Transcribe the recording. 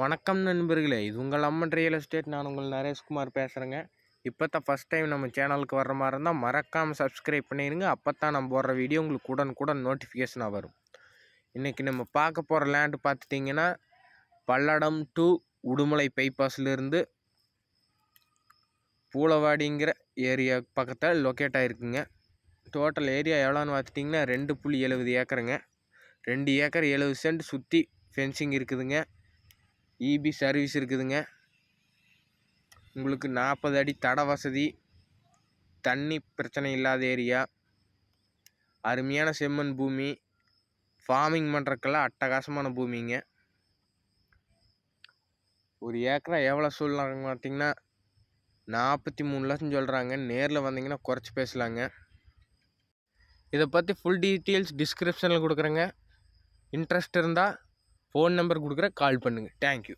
வணக்கம் நண்பர்களே. இது உங்கள் அம்மன் ரியல் எஸ்டேட் நான் உங்கள் நரேஷ்குமார் பேசுகிறேங்க இப்போ தான் ஃபஸ்ட் டைம் நம்ம சேனலுக்கு வர்ற மாதிரி இருந்தால் மறக்காமல் சப்ஸ்கிரைப் பண்ணிடுங்க அப்போ தான் நம்ம போடுற வீடியோ உங்களுக்கு உடனுக்குடன் நோட்டிஃபிகேஷனாக வரும். இன்றைக்கி நம்ம பார்க்க போகிற லேண்டு பார்த்துட்டிங்கன்னா பல்லடம் டு உடுமலை பைபாஸ்லேருந்து பூலவாடிங்கிற ஏரியா பக்கத்தில் லொக்கேட் ஆகிருக்குங்க டோட்டல் ஏரியா எவ்வளோன்னு பார்த்துட்டிங்கன்னா ரெண்டு புள்ளி எழுபது ஏக்கருங்க. ரெண்டு ஏக்கர் எழுபது சென்ட் சுற்றி ஃபென்சிங் இருக்குதுங்க. இபி சர்வீஸ் இருக்குதுங்க. உங்களுக்கு நாற்பது அடி தட வசதி. தண்ணி பிரச்சனை இல்லாத ஏரியா. அருமையான செம்மண் பூமி. ஃபார்மிங் பண்ணுறக்கெல்லாம் அட்டகாசமான பூமிங்க. ஒரு ஏக்கரா எவ்வளோ சொல்லலாங்க பார்த்தீங்கன்னா நாற்பத்தி மூணு லட்சம் சொல்கிறாங்க நேரில் வந்தீங்கன்னா குறைச்சி பேசலாங்க. இதை பற்றி ஃபுல் டீட்டெயில்ஸ் டிஸ்கிரிப்ஷனில் கொடுக்குறேங்க. இன்ட்ரெஸ்ட் இருந்தால் ஃபோன் நம்பர் கொடுக்குறேன் கால் பண்ணுங்கள் தேங்க்யூ